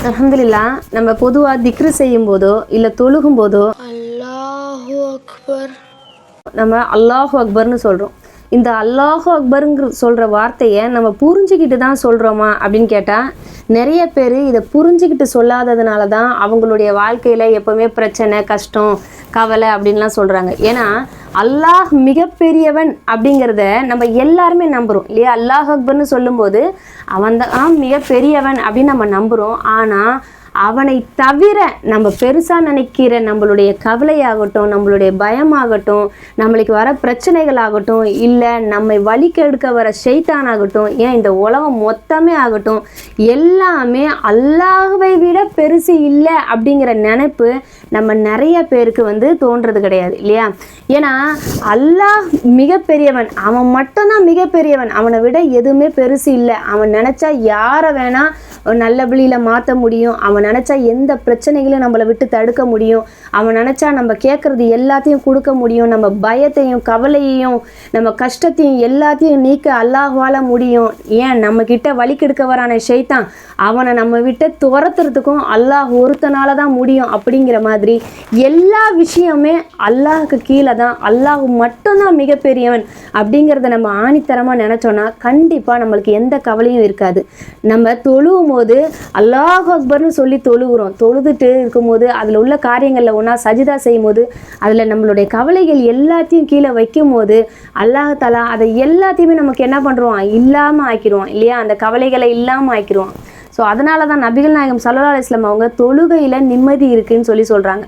அல்ஹம்துலில்லா நம்ம பொதுவாக திக்ரு செய்யும் போதோ இல்லை தொழுகும் போதோ அல்லாஹு அக்பர். நம்ம அல்லாஹு அக்பர்னு சொல்கிறோம் இந்த அல்லாஹு அக்பருங்கிற சொல்கிற வார்த்தையை நம்ம புரிஞ்சுக்கிட்டு தான் சொல்கிறோமா அப்படின்னு கேட்டால் நிறைய பேர் இதை புரிஞ்சுக்கிட்டு சொல்லாததுனால தான் அவங்களுடைய வாழ்க்கையில் எப்போவுமே பிரச்சனை கஷ்டம் கவலை அப்படின்லாம் சொல்கிறாங்க ஏன்னா அல்லாஹ் மிகப்பெரியவன் அப்படிங்கிறத நம்ம எல்லாருமே நம்புகிறோம் இல்லையா? அல்லாஹ் அக்பர்னு சொல்லும்போது அவன் தான் மிகப்பெரியவன் அப்படின்னு நம்ம நம்புகிறோம் ஆனால் அவனை தவிர நம்ம பெருசாக நினைக்கிற நம்மளுடைய கவலையாகட்டும் நம்மளுடைய பயமாகட்டும் நம்மளுக்கு வர பிரச்சனைகள் ஆகட்டும் இல்லை நம்மை வலிக்க எடுக்க வர ஆகட்டும் ஏன் இந்த உலகம் மொத்தமே ஆகட்டும் எல்லாமே அல்லாஹவை விட பெருசு இல்லை அப்படிங்கிற நினைப்பு நம்ம நிறைய பேருக்கு வந்து தோன்றது கிடையாது இல்லையா? ஏன்னா அல்லாஹ் மிகப்பெரியவன். அவன் மட்டும்தான் மிகப்பெரியவன். அவனை விட எதுவுமே பெருசு இல்லை. அவன் நினச்சா யாரை வேணால் நல்ல வழியில் மாற்ற முடியும். அவன் நினச்சா எந்த பிரச்சனைகளையும் நம்மளை விட்டு தடுக்க முடியும். அவன் நினச்சா நம்ம கேட்குறது எல்லாத்தையும் கொடுக்க முடியும். நம்ம பயத்தையும் கவலையையும் நம்ம கஷ்டத்தையும் எல்லாத்தையும் நீக்க அல்லாஹ்வால முடியும். ஏன்? நம்ம வழி கெடுக்க வரான ஷெய்தான் அவனை நம்ம விட்டு துரத்துறதுக்கும் அல்லாஹ் ஒருத்தனால தான் முடியும் அப்படிங்கிற மாதிரி எல்லா விஷயமே அல்லாஹுக்கு கீழே தான். அல்லாஹ் மட்டும்தான் மிகப்பெரியவன் அப்படிங்கிறத நம்ம ஆணித்தரமாக நினச்சோன்னா கண்டிப்பாக நம்மளுக்கு எந்த கவலையும் இருக்காது. நம்ம தொழுவும் போது அல்லாஹ் அக்பர்னு சொல்லி தொழுகிறோம். தொழுதுட்டு இருக்கும்போது அதில் உள்ள காரியங்களில் ஒன்றா சஜிதா செய்யும் போது அதில் நம்மளுடைய கவலைகள் எல்லாத்தையும் கீழே வைக்கும் போது அல்லாஹ் தலா அதை எல்லாத்தையுமே நமக்கு என்ன பண்ணுறோம் இல்லாமல் ஆக்கிடுவோம் இல்லையா? அந்த கவலைகளை இல்லாமல் ஆக்கிடுவோம் ஸோ அதனால தான் நபிகள் நாயகம் சல்லா அலுவலாம் அவங்க தொழுகையில் நிம்மதி இருக்குன்னு சொல்லி சொல்கிறாங்க